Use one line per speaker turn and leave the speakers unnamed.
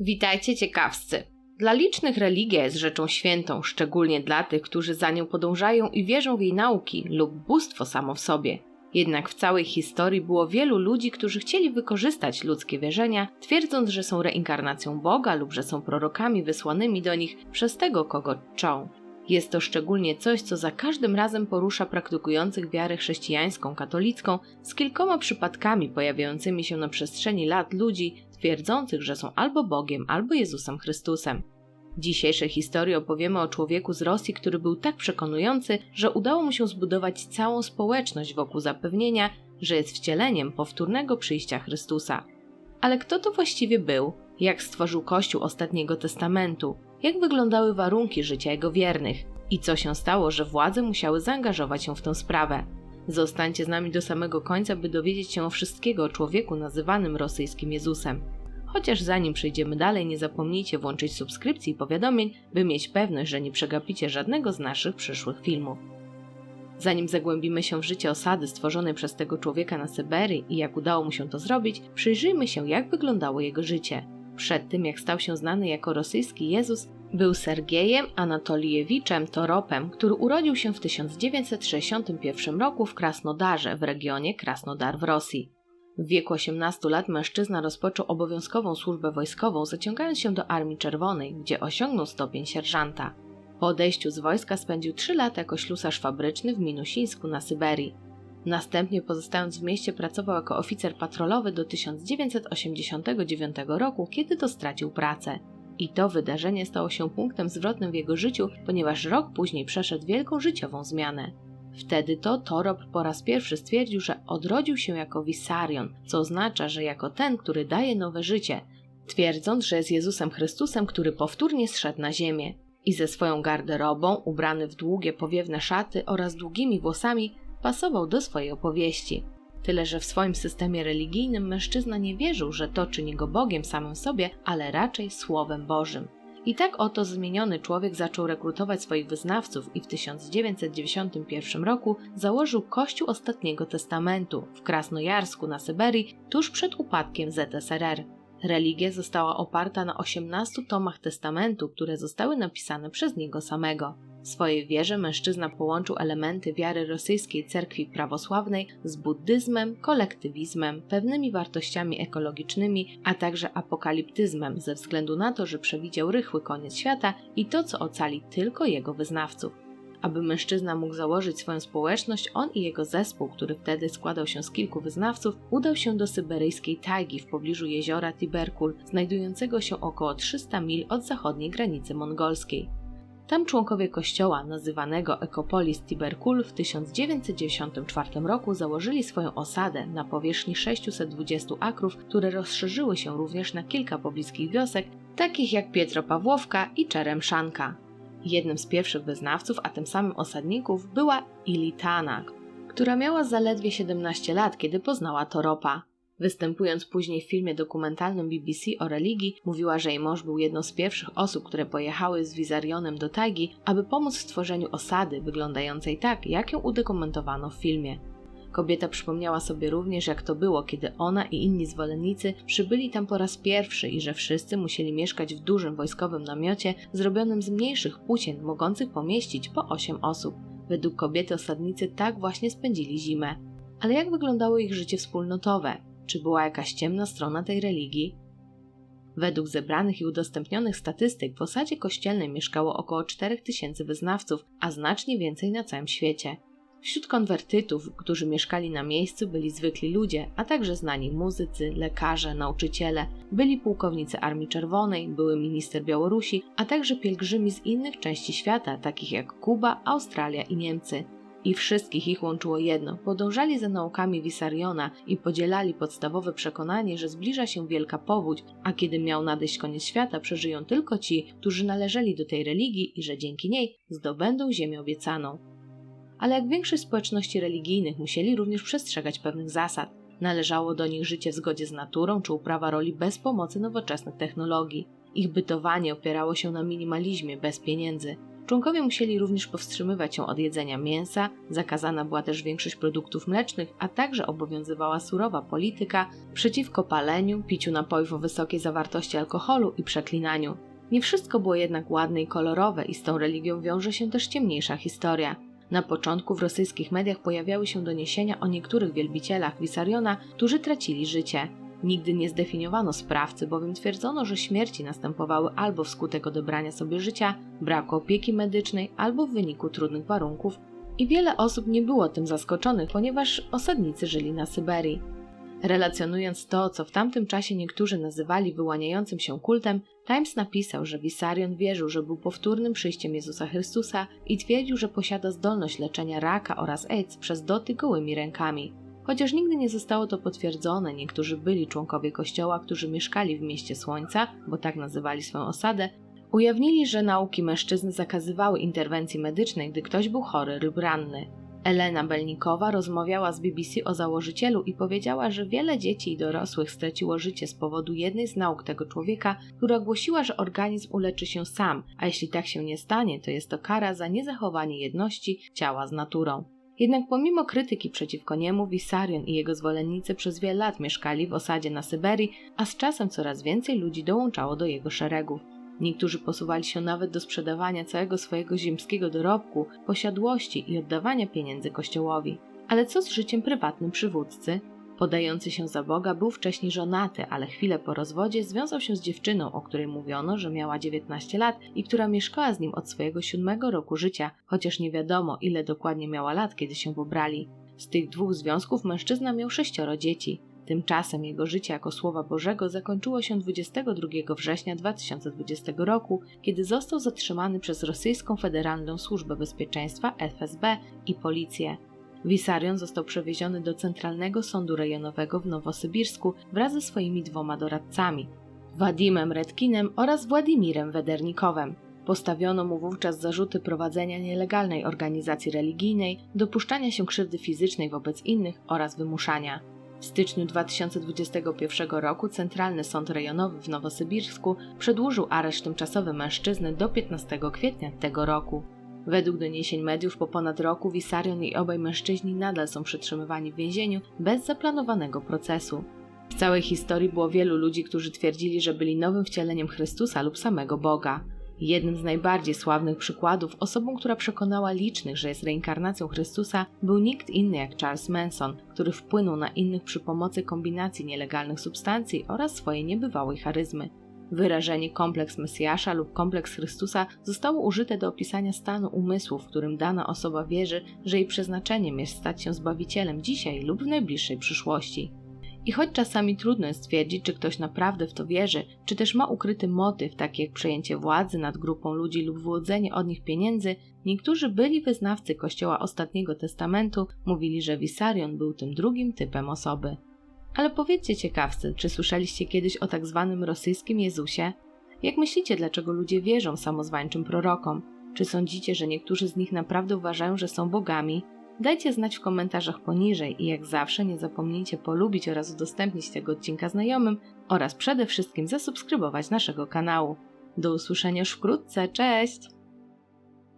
Witajcie ciekawscy. Dla licznych religia jest rzeczą świętą, szczególnie dla tych, którzy za nią podążają i wierzą w jej nauki lub bóstwo samo w sobie. Jednak w całej historii było wielu ludzi, którzy chcieli wykorzystać ludzkie wierzenia, twierdząc, że są reinkarnacją Boga lub że są prorokami wysłanymi do nich przez tego, kogo czczą. Jest to szczególnie coś, co za każdym razem porusza praktykujących wiarę chrześcijańską, katolicką, z kilkoma przypadkami pojawiającymi się na przestrzeni lat ludzi twierdzących, że są albo Bogiem, albo Jezusem Chrystusem. W dzisiejszej historii opowiemy o człowieku z Rosji, który był tak przekonujący, że udało mu się zbudować całą społeczność wokół zapewnienia, że jest wcieleniem powtórnego przyjścia Chrystusa. Ale kto to właściwie był? Jak stworzył Kościół Ostatniego Testamentu? Jak wyglądały warunki życia jego wiernych? I co się stało, że władze musiały zaangażować się w tę sprawę? Zostańcie z nami do samego końca, by dowiedzieć się o wszystkiego o człowieku nazywanym rosyjskim Jezusem. Chociaż zanim przejdziemy dalej, nie zapomnijcie włączyć subskrypcji i powiadomień, by mieć pewność, że nie przegapicie żadnego z naszych przyszłych filmów. Zanim zagłębimy się w życie osady stworzonej przez tego człowieka na Syberii i jak udało mu się to zrobić, przyjrzyjmy się, jak wyglądało jego życie. Przed tym, jak stał się znany jako rosyjski Jezus, był Sergiejem Anatoliewiczem Toropem, który urodził się w 1961 roku w Krasnodarze w regionie Krasnodar w Rosji. W wieku 18 lat mężczyzna rozpoczął obowiązkową służbę wojskową, zaciągając się do Armii Czerwonej, gdzie osiągnął stopień sierżanta. Po odejściu z wojska spędził 3 lata jako ślusarz fabryczny w Minusińsku na Syberii. Następnie pozostając w mieście pracował jako oficer patrolowy do 1989 roku, kiedy to stracił pracę. I to wydarzenie stało się punktem zwrotnym w jego życiu, ponieważ rok później przeszedł wielką życiową zmianę. Wtedy to Torop po raz pierwszy stwierdził, że odrodził się jako Wisarion, co oznacza, że jako ten, który daje nowe życie, twierdząc, że jest Jezusem Chrystusem, który powtórnie zszedł na ziemię. I ze swoją garderobą, ubrany w długie powiewne szaty oraz długimi włosami, pasował do swojej opowieści. Tyle, że w swoim systemie religijnym mężczyzna nie wierzył, że to czyni go Bogiem samym sobie, ale raczej Słowem Bożym. I tak oto zmieniony człowiek zaczął rekrutować swoich wyznawców i w 1991 roku założył Kościół Ostatniego Testamentu w Krasnojarsku na Syberii tuż przed upadkiem ZSRR. Religia została oparta na 18 tomach testamentu, które zostały napisane przez niego samego. W swojej wierze mężczyzna połączył elementy wiary rosyjskiej cerkwi prawosławnej z buddyzmem, kolektywizmem, pewnymi wartościami ekologicznymi, a także apokaliptyzmem ze względu na to, że przewidział rychły koniec świata i to, co ocali tylko jego wyznawców. Aby mężczyzna mógł założyć swoją społeczność, on i jego zespół, który wtedy składał się z kilku wyznawców, udał się do syberyjskiej tajgi w pobliżu jeziora Tiberkul, znajdującego się około 300 mil od zachodniej granicy mongolskiej. Tam członkowie kościoła, nazywanego Ekopolis Tiberkul, w 1994 roku założyli swoją osadę na powierzchni 620 akrów, które rozszerzyły się również na kilka pobliskich wiosek, takich jak Pietropawłowka i Czeremszanka. Jednym z pierwszych wyznawców, a tym samym osadników, była Ilitana, która miała zaledwie 17 lat, kiedy poznała Toropa. Występując później w filmie dokumentalnym BBC o religii, mówiła, że jej mąż był jedną z pierwszych osób, które pojechały z Wizarionem do Tajgi, aby pomóc w stworzeniu osady wyglądającej tak, jak ją udokumentowano w filmie. Kobieta przypomniała sobie również, jak to było, kiedy ona i inni zwolennicy przybyli tam po raz pierwszy i że wszyscy musieli mieszkać w dużym wojskowym namiocie zrobionym z mniejszych płócien, mogących pomieścić po 8 osób. Według kobiety osadnicy tak właśnie spędzili zimę. Ale jak wyglądało ich życie wspólnotowe? Czy była jakaś ciemna strona tej religii? Według zebranych i udostępnionych statystyk w osadzie kościelnej mieszkało około 4000 wyznawców, a znacznie więcej na całym świecie. Wśród konwertytów, którzy mieszkali na miejscu, byli zwykli ludzie, a także znani muzycy, lekarze, nauczyciele, byli pułkownicy Armii Czerwonej, były minister Białorusi, a także pielgrzymi z innych części świata, takich jak Kuba, Australia i Niemcy. I wszystkich ich łączyło jedno: podążali za naukami Wisariona i podzielali podstawowe przekonanie, że zbliża się wielka powódź, a kiedy miał nadejść koniec świata, przeżyją tylko ci, którzy należeli do tej religii i że dzięki niej zdobędą ziemię obiecaną. Ale jak większość społeczności religijnych, musieli również przestrzegać pewnych zasad. Należało do nich życie w zgodzie z naturą czy uprawa roli bez pomocy nowoczesnych technologii. Ich bytowanie opierało się na minimalizmie bez pieniędzy. Członkowie musieli również powstrzymywać się od jedzenia mięsa, zakazana była też większość produktów mlecznych, a także obowiązywała surowa polityka przeciwko paleniu, piciu napojów o wysokiej zawartości alkoholu i przeklinaniu. Nie wszystko było jednak ładne i kolorowe i z tą religią wiąże się też ciemniejsza historia. Na początku w rosyjskich mediach pojawiały się doniesienia o niektórych wielbicielach Wisariona, którzy tracili życie. Nigdy nie zdefiniowano sprawcy, bowiem twierdzono, że śmierci następowały albo wskutek odebrania sobie życia, braku opieki medycznej, albo w wyniku trudnych warunków. I wiele osób nie było tym zaskoczonych, ponieważ osadnicy żyli na Syberii. Relacjonując to, co w tamtym czasie niektórzy nazywali wyłaniającym się kultem, Times napisał, że Wisarion wierzył, że był powtórnym przyjściem Jezusa Chrystusa i twierdził, że posiada zdolność leczenia raka oraz AIDS przez dotyk gołymi rękami. Chociaż nigdy nie zostało to potwierdzone, niektórzy byli członkowie kościoła, którzy mieszkali w mieście Słońca, bo tak nazywali swoją osadę, ujawnili, że nauki mężczyzn zakazywały interwencji medycznej, gdy ktoś był chory lub ranny. Elena Belnikowa rozmawiała z BBC o założycielu i powiedziała, że wiele dzieci i dorosłych straciło życie z powodu jednej z nauk tego człowieka, która głosiła, że organizm uleczy się sam, a jeśli tak się nie stanie, to jest to kara za niezachowanie jedności ciała z naturą. Jednak pomimo krytyki przeciwko niemu, Wisarion i jego zwolennicy przez wiele lat mieszkali w osadzie na Syberii, a z czasem coraz więcej ludzi dołączało do jego szeregów. Niektórzy posuwali się nawet do sprzedawania całego swojego ziemskiego dorobku, posiadłości i oddawania pieniędzy kościołowi. Ale co z życiem prywatnym przywódcy? Podający się za Boga był wcześniej żonaty, ale chwilę po rozwodzie związał się z dziewczyną, o której mówiono, że miała 19 lat i która mieszkała z nim od swojego siódmego roku życia, chociaż nie wiadomo ile dokładnie miała lat, kiedy się pobrali. Z tych dwóch związków mężczyzna miał sześcioro dzieci. Tymczasem jego życie jako Słowa Bożego zakończyło się 22 września 2020 roku, kiedy został zatrzymany przez rosyjską Federalną Służbę Bezpieczeństwa FSB i policję. Wisarion został przewieziony do Centralnego Sądu Rejonowego w Nowosybirsku wraz ze swoimi dwoma doradcami, Wadimem Redkinem oraz Władimirem Wedernikowem. Postawiono mu wówczas zarzuty prowadzenia nielegalnej organizacji religijnej, dopuszczania się krzywdy fizycznej wobec innych oraz wymuszania. W styczniu 2021 roku Centralny Sąd Rejonowy w Nowosybirsku przedłużył areszt tymczasowy mężczyzny do 15 kwietnia tego roku. Według doniesień mediów po ponad roku Wisarion i obaj mężczyźni nadal są przetrzymywani w więzieniu bez zaplanowanego procesu. W całej historii było wielu ludzi, którzy twierdzili, że byli nowym wcieleniem Chrystusa lub samego Boga. Jednym z najbardziej sławnych przykładów, osobą, która przekonała licznych, że jest reinkarnacją Chrystusa, był nikt inny jak Charles Manson, który wpłynął na innych przy pomocy kombinacji nielegalnych substancji oraz swojej niebywałej charyzmy. Wyrażenie kompleks Mesjasza lub kompleks Chrystusa zostało użyte do opisania stanu umysłu, w którym dana osoba wierzy, że jej przeznaczeniem jest stać się zbawicielem dzisiaj lub w najbliższej przyszłości. I choć czasami trudno jest stwierdzić, czy ktoś naprawdę w to wierzy, czy też ma ukryty motyw, taki jak przejęcie władzy nad grupą ludzi lub wyłudzenie od nich pieniędzy, niektórzy byli wyznawcy Kościoła Ostatniego Testamentu mówili, że Wisarion był tym drugim typem osoby. Ale powiedzcie ciekawcy, czy słyszeliście kiedyś o tak zwanym rosyjskim Jezusie? Jak myślicie, dlaczego ludzie wierzą samozwańczym prorokom? Czy sądzicie, że niektórzy z nich naprawdę uważają, że są bogami? Dajcie znać w komentarzach poniżej i jak zawsze nie zapomnijcie polubić oraz udostępnić tego odcinka znajomym oraz przede wszystkim zasubskrybować naszego kanału. Do usłyszenia już wkrótce, cześć!